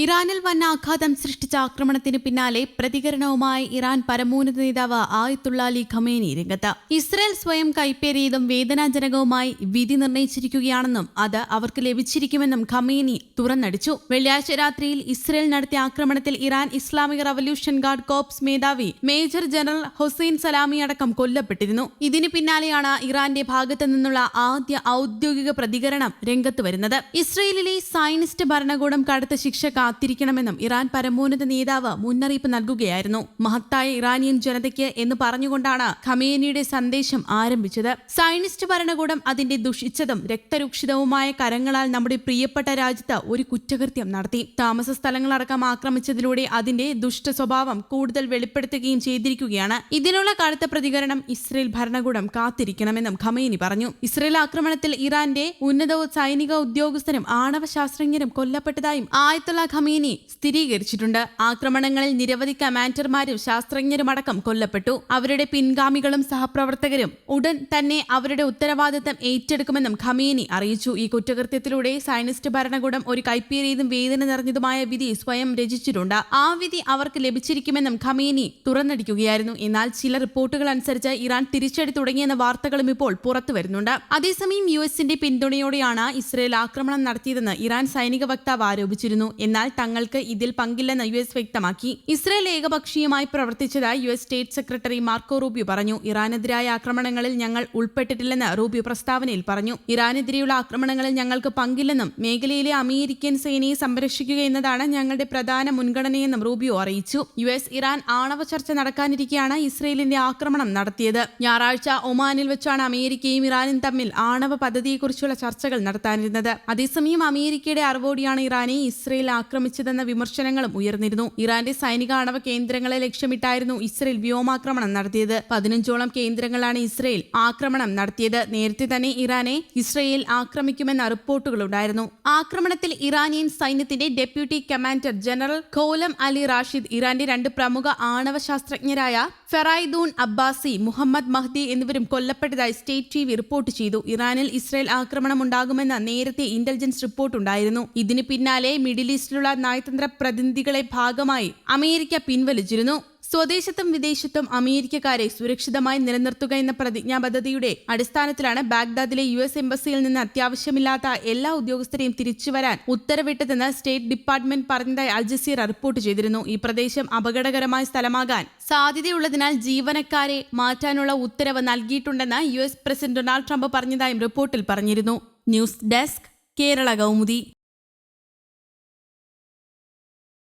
ഇറാനിൽ വൻ ആഘാതം സൃഷ്ടിച്ച ആക്രമണത്തിന് പിന്നാലെ പ്രതികരണവുമായി ഇറാൻ പരമോന്നത നേതാവ് ആയത്തുള്ള അലി ഖമേനി രംഗത്ത്. ഇസ്രയേൽ സ്വയം കൈപ്പേറിയതും വേദനാജനകവുമായി വിധി നിർണയിച്ചിരിക്കുകയാണെന്നും അത് അവർക്ക് ലഭിച്ചിരിക്കുമെന്നും ഖമേനി തുറന്നടിച്ചു. വെള്ളിയാഴ്ച രാത്രിയിൽ ഇസ്രയേൽ നടത്തിയ ആക്രമണത്തിൽ ഇറാൻ ഇസ്ലാമിക റവല്യൂഷൻ ഗാർഡ് കോപ്സ് മേധാവി മേജർ ജനറൽ ഹുസൈൻ സലാമി അടക്കം കൊല്ലപ്പെട്ടിരുന്നു. ഇതിന് പിന്നാലെയാണ് ഇറാന്റെ ഭാഗത്തു നിന്നുള്ള ആദ്യ ഔദ്യോഗിക പ്രതികരണം രംഗത്ത് വരുന്നത്. ഇസ്രയേലിലെ സൈനിസ്റ്റ് ഭരണകൂടം കടുത്ത ശിക്ഷ കാത്തിരിക്കണമെന്നും ഇറാൻ പരമോന്നത നേതാവ് മുന്നറിയിപ്പ് നൽകുകയായിരുന്നു. മഹത്തായ ഇറാനിയൻ ജനതയ്ക്ക് എന്ന് പറഞ്ഞുകൊണ്ടാണ് ഖമേനിയുടെ സന്ദേശം ആരംഭിച്ചത്. സയനിസ്റ്റ് ഭരണകൂടം അതിന്റെ ദുഷിച്ചതും രക്തരൂക്ഷിതവുമായ കരങ്ങളാൽ നമ്മുടെ പ്രിയപ്പെട്ട രാജ്യത്ത് ഒരു കുറ്റകൃത്യം നടത്തി. താമസ സ്ഥലങ്ങളടക്കം ആക്രമിച്ചതിലൂടെ അതിന്റെ ദുഷ്ട സ്വഭാവം കൂടുതൽ വെളിപ്പെടുത്തുകയും ചെയ്തിരിക്കുകയാണ്. ഇതിനുള്ള കടുത്ത പ്രതികരണം ഇസ്രയേൽ ഭരണകൂടം കാത്തിരിക്കണമെന്നും ഖമേനി പറഞ്ഞു. ഇസ്രയേൽ ആക്രമണത്തിൽ ഇറാന്റെ ഉന്നത സൈനിക ഉദ്യോഗസ്ഥരും ആണവ ശാസ്ത്രജ്ഞരും കൊല്ലപ്പെട്ടതായും ആയത്തുള്ള ഖമീനി സ്ഥിരീകരിച്ചിട്ടുണ്ട്. ആക്രമണങ്ങളിൽ നിരവധി കമാൻഡർമാരും ശാസ്ത്രജ്ഞരും അടക്കം കൊല്ലപ്പെട്ടു. അവരുടെ പിൻഗാമികളും സഹപ്രവർത്തകരും ഉടൻ തന്നെ അവരുടെ ഉത്തരവാദിത്തം ഏറ്റെടുക്കുമെന്നും ഖമീനി അറിയിച്ചു. ഈ കുറ്റകൃത്യത്തിലൂടെ സയനിസ്റ്റ് ഭരണകൂടം ഒരു കൈപ്പേറിയതും വേദന നിറഞ്ഞതുമായ വിധി സ്വയം രചിച്ചിട്ടുണ്ട്. ആ വിധി അവർക്ക് ലഭിച്ചിരിക്കുമെന്നും ഖമീനി തുറന്നടിക്കുകയായിരുന്നു. എന്നാൽ ചില റിപ്പോർട്ടുകൾ അനുസരിച്ച് ഇറാൻ തിരിച്ചടി തുടങ്ങിയെന്ന വാർത്തകളും ഇപ്പോൾ പുറത്തു വരുന്നുണ്ട്. അതേസമയം യു എസിന്റെ പിന്തുണയോടെയാണ് ഇസ്രയേൽ ആക്രമണം നടത്തിയതെന്ന് ഇറാൻ സൈനിക വക്താവ് ആരോപിച്ചിരുന്നു. എന്നാൽ തങ്ങൾക്ക് ഇതിൽ പങ്കില്ലെന്ന് യു എസ് വ്യക്തമാക്കി. ഇസ്രയേൽ ഏകപക്ഷീയമായി പ്രവർത്തിച്ചതായി U S state secretary Marco Rubio പറഞ്ഞു. ഇറാനെതിരായ ആക്രമണങ്ങളിൽ ഞങ്ങൾ ഉൾപ്പെട്ടിട്ടില്ലെന്ന് റൂബിയോ പ്രസ്താവനയിൽ പറഞ്ഞു. ഇറാനെതിരെയുള്ള ആക്രമണങ്ങളിൽ ഞങ്ങൾക്ക് പങ്കില്ലെന്നും മേഖലയിലെ അമേരിക്കൻ സേനയെ സംരക്ഷിക്കുക എന്നതാണ് ഞങ്ങളുടെ പ്രധാന മുൻഗണനയെന്നും റൂബിയോ അറിയിച്ചു. യു എസ് ഇറാൻ ആണവ ചർച്ച നടക്കാനിരിക്കെയാണ് ഇസ്രയേലിന്റെ ആക്രമണം നടത്തിയത്. ഞായറാഴ്ച ഒമാനിൽ വെച്ചാണ് അമേരിക്കയും ഇറാനും തമ്മിൽ ആണവ പദ്ധതിയെക്കുറിച്ചുള്ള ചർച്ചകൾ നടത്താനിരുന്നത്. അതേസമയം അമേരിക്കയുടെ അറിവോടിയാണ് ഇറാനെ ഇസ്രയേൽ ആക്രമിച്ചതെന്ന വിമർശനങ്ങളും ഉയർന്നിരുന്നു. ഇറാന്റെ സൈനിക ആണവ കേന്ദ്രങ്ങളെ ലക്ഷ്യമിട്ടായിരുന്നു ഇസ്രയേൽ വ്യോമാക്രമണം നടത്തിയത്. പതിനഞ്ചോളം കേന്ദ്രങ്ങളാണ് ഇസ്രയേൽ ആക്രമണം നടത്തിയത്. നേരത്തെ തന്നെ ഇറാനെ ഇസ്രയേൽ ആക്രമിക്കുമെന്ന റിപ്പോർട്ടുകൾ ഉണ്ടായിരുന്നു. ആക്രമണത്തിൽ ഇറാനിയൻ സൈന്യത്തിന്റെ deputy commander general Gholam Ali Rashid ഇറാന്റെ രണ്ട് പ്രമുഖ ആണവ ശാസ്ത്രജ്ഞരായ ഫെറായിദൂൺ അബ്ബാസി മുഹമ്മദ് മഹ്ദി എന്നിവരും കൊല്ലപ്പെട്ടതായി സ്റ്റേറ്റ് ടി വി റിപ്പോർട്ട് ചെയ്തു. ഇറാനിൽ ഇസ്രയേൽ ആക്രമണം ഉണ്ടാകുമെന്ന നേരത്തെ ഇന്റലിജൻസ് റിപ്പോർട്ട് ഉണ്ടായിരുന്നു. ഇതിന് പിന്നാലെ മിഡിൽ ഈസ്റ്റിലുള്ള നയതന്ത്ര പ്രതിനിധികളെ ഭാഗമായി അമേരിക്ക പിൻവലിച്ചിരുന്നു. സ്വദേശത്തും വിദേശത്തും അമേരിക്കക്കാരെ സുരക്ഷിതമായി നിലനിർത്തുക എന്ന പ്രതിജ്ഞാബദ്ധതയുടെ അടിസ്ഥാനത്തിലാണ് ബാഗ്ദാദിലെ യു എസ് എംബസിയിൽ നിന്ന് അത്യാവശ്യമില്ലാത്ത എല്ലാ ഉദ്യോഗസ്ഥരെയും തിരിച്ചുവരാൻ ഉത്തരവിട്ടതെന്ന് സ്റ്റേറ്റ് ഡിപ്പാർട്ട്മെന്റ് പറഞ്ഞതായി അൽജസീർ റിപ്പോർട്ട് ചെയ്തിരുന്നു. ഈ പ്രദേശം അപകടകരമായ സ്ഥലമാകാൻ സാധ്യതയുള്ളതിനാൽ ജീവനക്കാരെ മാറ്റാനുള്ള ഉത്തരവ് നൽകിയിട്ടുണ്ടെന്ന് U S president Donald Trump പറഞ്ഞതായും റിപ്പോർട്ടിൽ പറഞ്ഞിരുന്നു. News desk Kerala Kaumudi.